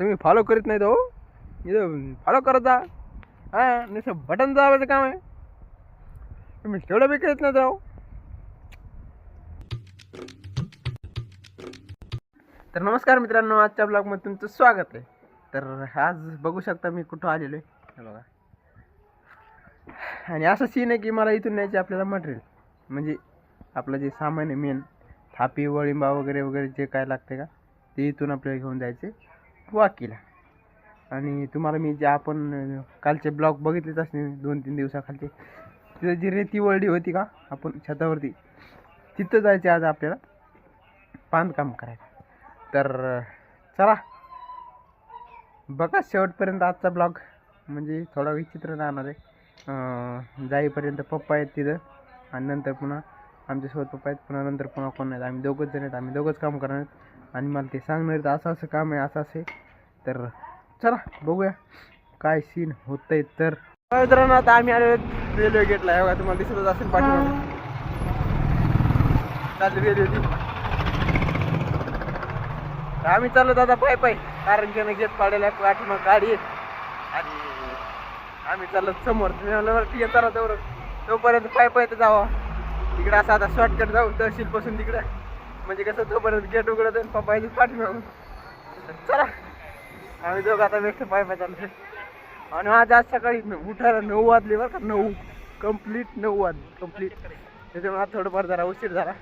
तुम्ही फॉलो करीत नाही तो हो. इथं फॉलो करत जा. हां नुसतं बटन दाबायचं काम आहे. तुम्ही तेवढं बी करीत नाही जाऊ हो. तर नमस्कार मित्रांनो आजच्या ब्लॉगमध्ये तुमचं स्वागत आहे. तर आज बघू शकता मी कुठं आलेलो आहे. बघा. आणि असं सीन आहे की मला इथून न्यायचे आपल्याला मटेरियल म्हणजे आपलं जे सामान आहे मेन थापी वळिंबा वगैरे वगैरे जे काय लागते का ते इथून आपल्याला घेऊन जायचे वाकीला. आणि तुम्हाला मी जे आपण कालचे ब्लॉग बघितलेच असते दोन तीन दिवसाखालचे. तिथं जी रेती वळली होती का आपण छतावरती तिथं जायचे आज आपल्याला बांधकाम करायचं तर चला. बघा शेवटपर्यंत आजचा ब्लॉग. म्हणजे थोडा विचित्र राहणार आहे. जाईपर्यंत पप्पा आहेत तिथं. आणि नंतर पुन्हा आमच्यासोबत पप्पा आहेत. पुन्हा नंतर पुन्हा कोण नाही आम्ही दोघंच जण आहेत. आम्ही दोघंच काम करणार आहेत. आणि मला ते सांगणार तर असं असं काम आहे असं असे तर चला बघूया काय सीन आहे तर. मित्रांनो आता आम्ही आलो रेल्वे गेटला आहे बघा तुम्हाला दिसतच असेल पाठवा चालली रेल्वे आम्ही चाललो दादा पाय पाय. कारण की गेट पाडायला पाठीमाग गाडी आहे. आणि आम्ही चाललो समोर. तुम्ही म्हणलं ठीक आहे चला तेवढं. तोपर्यंत पाय पाय तर जावा. तिकडे असं आता शॉर्टकट जाऊ तहसीलपासून तिकडे. म्हणजे कसं तोपर्यंत गेट उघडत आहे पप्पाची पाठीमागून चला. आम्ही दोघं आता बेस्ट पाय पाय आणि आज आज सकाळी उठायला नऊ वाजले बरं का नऊ. कंप्लीट नऊ वाजले कंप्लीट त्याच्यामुळे आज थोडंफार जरा उशीर झाला.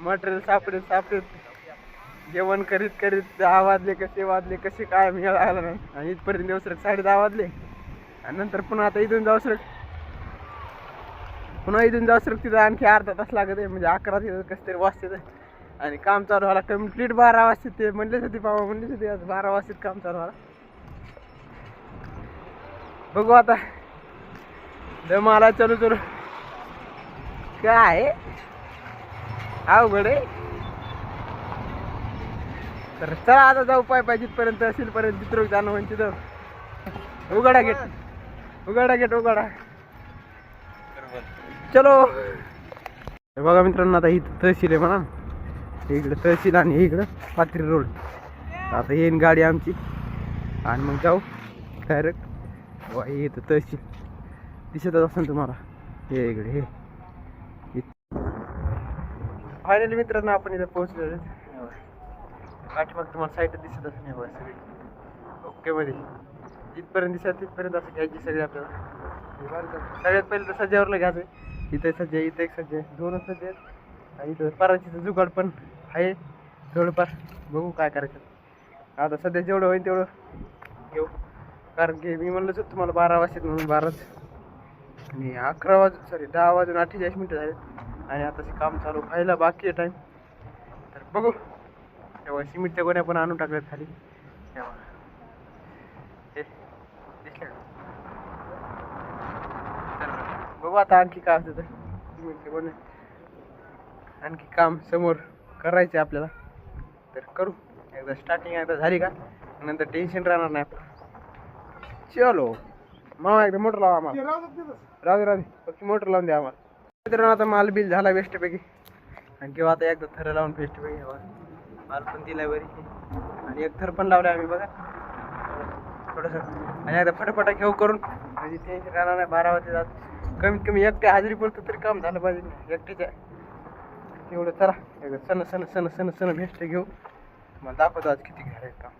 मटेरियल सापडेल सापडेल. जेवण करीत करीत दहा वाजले कसे वाजले कसे काय मी आला नाही. आणि इथपर्यंत दिवस साडे दहा वाजले. आणि नंतर पुन्हा आता इथून जाऊ सर पुन्हा इथून जाऊ सर तिथं आणखी अर्धा तास लागत आहे. म्हणजे अकरा तिथं कसं तरी वाजते आणि काम चालू झाला कंप्लीट बारा वाजता ते म्हणलेच होते बाबा म्हणलेच होते आज बारा वाजता काम चालू झाला बघू आता. दम आला चलू चलू. काय? अवघड आहे. तर चला आता जाऊ पाय पाय जिथपर्यंत पर्यंत चित्र जाणं म्हणजे तर उघडा गेट उघडा गेट उघडा. चलो. बघा मित्रांनो आता इथं तहसील आहे म्हणा. इकडं तहसील आणि इकडं पाथरी रोड. आता येईन गाडी आमची. आणि मग जाऊ. डायरेक्ट वा हे इथं तहसील. दिसतच असेल तुम्हाला. हे इकडे हे. फायनली मित्रांनो आपण इथं पोहोचलेलो आहे. पाठीमाग तुम्हाला साईट दिसत असेल हे सगळी. ओके मध्ये. जिथपर्यंत दिसत तिथपर्यंत असं घ्यायची सगळी आपल्याला. सगळ्यात पहिले तर सज्जावरला घ्यायचं इथे सज्जा इथे एक सज्जा. दोनच सज्जा आहेत. आणि इथं पराचीचं जुगाड पण. आहे. थोडंफार बघू काय करायचं. आता सध्या जेवढं होईल तेवढं घेऊ. कारण की मी म्हणलंच होतं तुम्हाला बारा वाजतात म्हणून बाराच. आणि अकरा वाज सॉरी दहा वाजून अठ्ठेचाळीस मिनटं झाले. आणि आता ते काम चालू व्हायला बाकी आहे टाईम तर बघू. तेव्हा सिमेंटच्या गोण्या पण आणून टाकल्यात खाली. तेव्हा. हे दिसलं तर बघू आता आणखी काय असतं तर सिमेंटच्या गोण्या. आणखी काम समोर. करायचे आपल्याला. तर करू. एकदा स्टार्टिंग एकदा झाली का? नंतर टेन्शन राहणार नाही आपलं. चलो. मामा एकदा मोटर लावा आम्हाला. राहू दे राहू दे. फक्त मोटर लावून द्या आम्हाला. मित्रांनो आता माल बिल झाला बेस्टपैकी आणि किंवा आता एकदा थर लावून बेस्टपैकी हवा माल पण दिलाय बरी आणि एक थर पण लावले आम्ही बघा. थोडंसं. आणि एकदा फटाफटा घेऊ करून. म्हणजे टेन्शन राहणार नाही. बारा वाजता जात. कमीत कमी एकट्या हजेरी पडतो तरी काम झालं पाहिजे. एकट्याच्या एवढं चला. एकदा सण सण सण सण सण बेस्ट घेऊ. मला दाखवतो आज किती घ्यायला काम.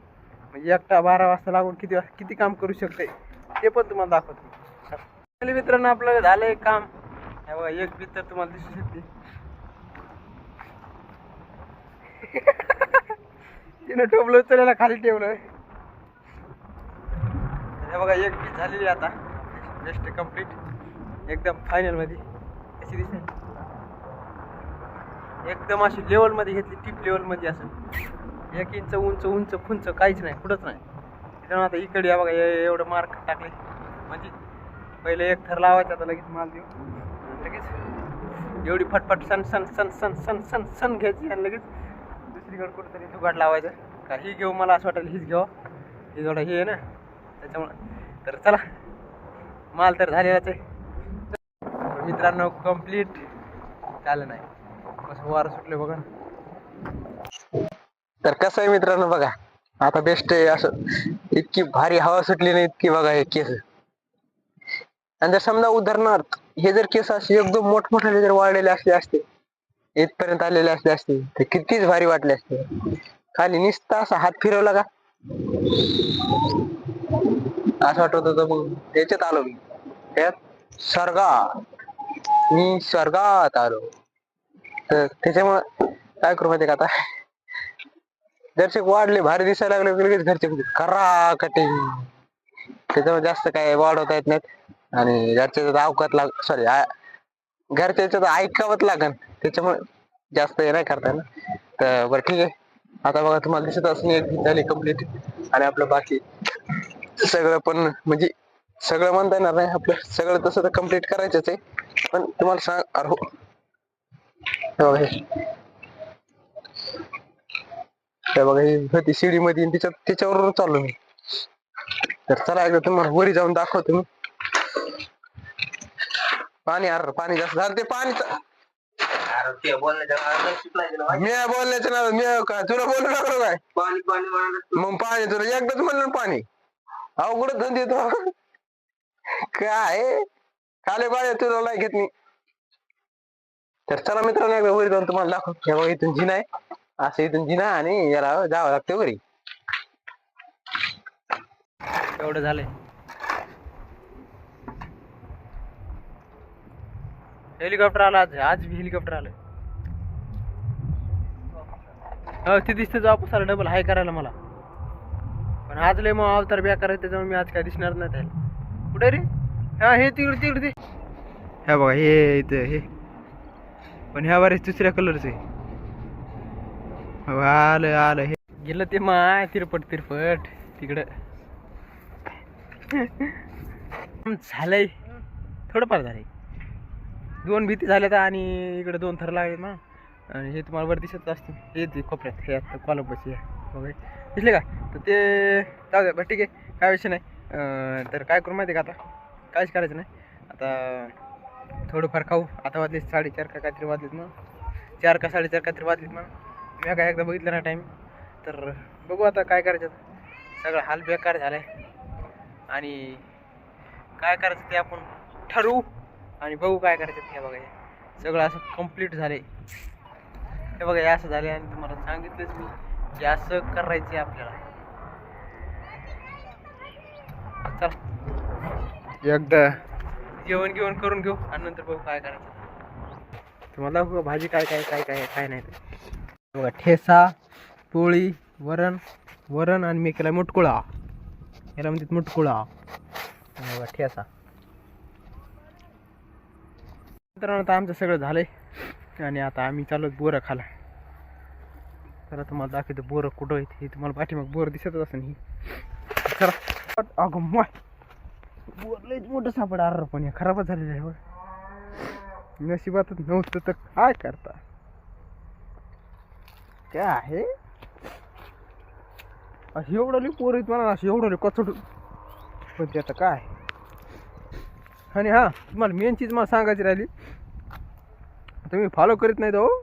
म्हणजे एकटा बारा वाजता लागून किती वाजता किती काम करू शकते ते पण तुम्हाला दाखवतो. चला. मित्रांनो आपलं झालंय काम. हे बघा एक भित्र तर तुम्हाला दिसू शकते. तिनं टोपलं उचललेला खाली ठेवलं हे बघा एक बी झालेली आता. बेस्ट कंप्लीट एकदम फायनलमध्ये. कशी दिसेल? एकदम अशी लेवलमध्ये घेतली टिप लेवलमध्ये असं. एक इंच उंच उंच फुंच काहीच नाही कुठंच नाही. त्याच्यामुळे आता इकडे या बघा एवढं मार्क टाकले. म्हणजे पहिले एक थर लावायचा आता लगेच माल देऊ. लगेच. एवढी फटफट सन सन सन सन सन सन सन घ्यायची आणि लगेच दुसरीकडे कुठेतरी जुगाड लावायचं. का ही घेऊ मला असं वाटेल हीच घेऊ. ही थोडं हे आहे ना त्याच्यामुळं. तर चला माल तर झालेलाच आहे. मित्रांनो कंप्लीट झालं नाही. कसं वारं सुटले बघा तर कसं आहे मित्रांनो बघा आता बेस्ट आहे असं इतकी भारी हवा सुटली नाही इतकी बघा हे केस. आणि जर समजा उदाहरणार्थ हे जर केस असे एकदम मोठमोठ्याने जर वाढलेले असले असते इथपर्यंत आलेले असले असते तर कितीच भारी वाटले असते. खाली निसता असा हात फिरवला का? असं वाटत होतं मग त्याच्यात आलो मी. त्यात स्वर्गात मी स्वर्गात आलो. तर त्याच्यामुळं काय करू माहिती का आता? दर्शक वाढले भारी दिसायला लागले की लगेच घरचे खरा करा कटिंग त्याच्यामुळे जास्त काय वाढवता येत नाहीत. आणि घरच्या अवकात लाग सॉरी घरच्याचं ऐकावंच लागन. त्याच्यामुळे जास्त हे नाही करता येणार. तर बरं ठीक आहे. आता बघा तुम्हाला दिसत असून एक झाली कंप्लीट आणि आपलं बाकी सगळं पण म्हणजे सगळं म्हणता येणार नाही. आपलं सगळं तसं तर कंप्लीट करायचंच आहे. पण तुम्हाला सांग अरे हो. बघा हे. हे बघा ही होती शिडी मध्ये त्याच्यात त्याच्यावरून चाललो मी. तर चला एकदा तुम्हाला वरी जाऊन दाखवतो मी. पाणी अरे पाणी जास्त झालं ते पाणी मी बोलण्याचं ना मी काय तुला बोलू लागलो काय? पाणी मग पाणी तुला एकदाच म्हणलं ना पाणी. अवघड धंदे तो. काय? खाले पाणी तुला नाही. घेत मी तर चला मित्रांनो एकदा वरी जाऊन तुम्हाला दाखव हे बघा इथून जिना आहे. असं इथून जिना आणि याला जावं लागतं वरी. एवढं झालंय. हेलिकॉप्टर आला आज आज बी हेलिकॉप्टर आलं हो ते दिसतं वापस आलं डबल हाय करायला मला. पण आज लय मग अवतार ब्या करायचं त्याच्यामुळे मी आज काय दिसणार नाही त्याला. कुठे रे? हा हे तिकडे तिकडे ते ह्या बघा हे इथं हे. पण ह्या बारीच दुसऱ्या कलरचं आहे. हो, आलं आलं हे. गेलं ते माय तिरपट तिरपट. तिकडं. झालंय. थोडंफार झालंय. दोन भीती झाल्यात आणि इकडे दोन थर लागले ना आणि हे तुम्हाला वर दिसत असतील. हे ते कोपऱ्यात हे आता कॉलमपाशी वगैरे दिसले का? तर ते जाऊ द्या बरं ठीक आहे. काय विषय नाही. तर काय करू माहिती आहे का आता? काहीच करायचं नाही. आता थोडंफार खाऊ. आता वाजले साडेचार का काहीतरी वाजलेत मग. चार का साडेचार काहीतरी वाजलेत मग. मी काय एकदा बघितलं ना टाईम तर बघू आता काय करायचं. सगळं हाल बेकार झालाय. आणि काय करायचं ते आपण ठरवू. आणि बघू काय करायचं ते हे बघा हे सगळं असं कंप्लीट झालंय. हे बघा हे असं झालंय आणि तुम्हाला सांगितलंच मी की असं करायचं आपल्याला. चला. एकदा जेवण घेऊन करून घेऊ आणि नंतर बघू काय करायचं. तुम्हाला दाखवू भाजी काय काय काय काय काय नाही ते. बघा ठेसा पोळी वरण वरण आणि मी केला मुटकुळा. याला म्हणतात मुटकुळा. बघा ठेसा. मित्रांनो आता आमचं सगळं झालंय. आणि आता आम्ही चालू बोरं खाला तर तुम्हाला दाखवतो बोरं कुठं आहेत हे. तुम्हाला पाठीमाग बोरं दिसतच असेल ही. चला. अगं मग बोर मोठं सापड अर पण हे खराबच झालेलं आहे बघ. नशिबातच नव्हतं तर काय करता? काय आहे? अशी एवढं पोर आहेत म्हणा अशी एवढं कचड पण ते आता काय? आणि हा तुम्हाला मेन चीज मला सांगायची राहिली. तुम्ही फॉलो करीत नाही तो हो.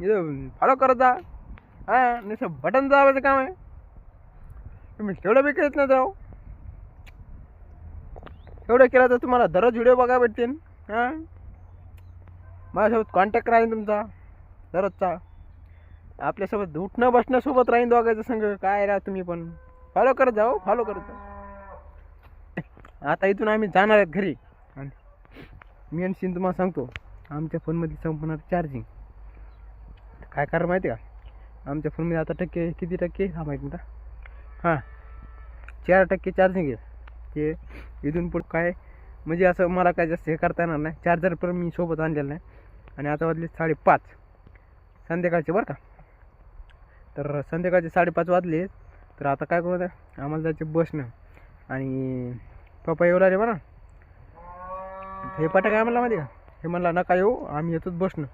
इथं फॉलो करत जा. हा नुसतं बटन दाबायचं काम आहे. तुम्ही तेवढं बी करीत नाही जाऊ एवढं केलं तर तुम्हाला दररोज व्हिडिओ बघा भेटतील. हां? माझ्यासोबत कॉन्टॅक्ट राहील तुमचा दररोजचा. आपल्यासोबत उठणं बसण्यासोबत राहीन दोघायचं संग. काय राहा तुम्ही पण? फॉलो करत जाओ फॉलो हो, करत जाओ आता इथून आम्ही जाणार आहेत घरी. आणि मी आणि सीन तुम्हाला सांगतो आमच्या फोनमध्ये संपणार चार्जिंग काय कारण माहिती आहे का? आमच्या फोनमध्ये आता टक्के किती टक्के? हा माहीत मिनटा हां. चार टक्के चार्जिंग आहे. की इथून पुढं काय म्हणजे असं मला काय जास्त हे करता येणार नाही. चार्जर पण मी सोबत आणलेलं नाही. आणि आता वाजले साडेपाच. संध्याकाळचे बरं का. तर संध्याकाळचे साडेपाच वाजले. तर आता काय करू आम्हाला जायचं बसनं. आणि पप्पा येऊ लागले बरं. हे पटा काय म्हणला माहिती का? हे म्हणला नका येऊ आम्ही येतोच बसणं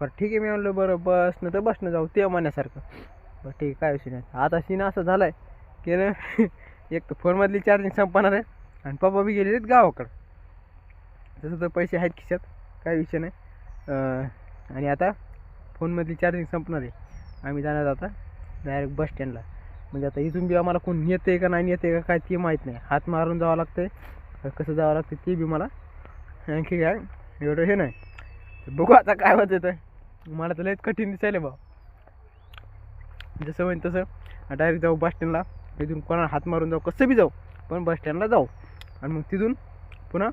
बरं ठीक आहे मी म्हणलं बरं बसणं तर बसणं जाऊ ते म्हणण्यासारखं. बरं ठीक आहे काय विषय नाही. आता सीन असं झाला आहे की ना एक तर फोनमधली चार्जिंग संपणार आहे. आणि पप्पा बी गेलेले आहेत गावाकडं. तसं तर पैसे आहेत खिशात काय विषय नाही. आणि आता फोनमधली चार्जिंग संपणार आहे. आम्ही जाणार आता डायरेक्ट बस स्टँडला म्हणजे आता इथून बी आम्हाला कोण नेते का नाही नेते का काय ते माहीत नाही. हात मारून जावं लागतंय. कसं जावं लागतं ते बी मला आणखी काय एवढं हे नाही. बघू आता काय होत येतं मला तर लयच कठीण दिसायला भाऊ. जसं होईल तसं. डायरेक्ट जाऊ बस स्टँडला इथून कोणाला हात मारून जाऊ कसं बी जाऊ पण बस स्टँडला जाऊ. आणि मग तिथून पुन्हा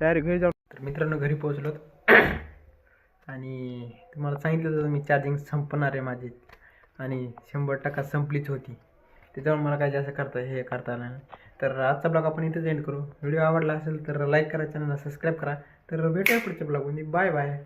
तयारी घरी जाऊ. तर मित्रांनो घरी पोहोचलो आणि तुम्हाला सांगितलं होतं मी चार्जिंग संपणार आहे माझी. आणि शंभर टक्का संपलीच होती. त्याच्यामुळे मला काय जास्त करता हे करता आलं नाही. तर आजचा ब्लॉग आपण इथेच एंड करू. व्हिडिओ आवडला असेल तर लाईक करा चॅनलला सबस्क्राईब करा. तर भेटूया पुढच्या ब्लॉगमध्ये बाय बाय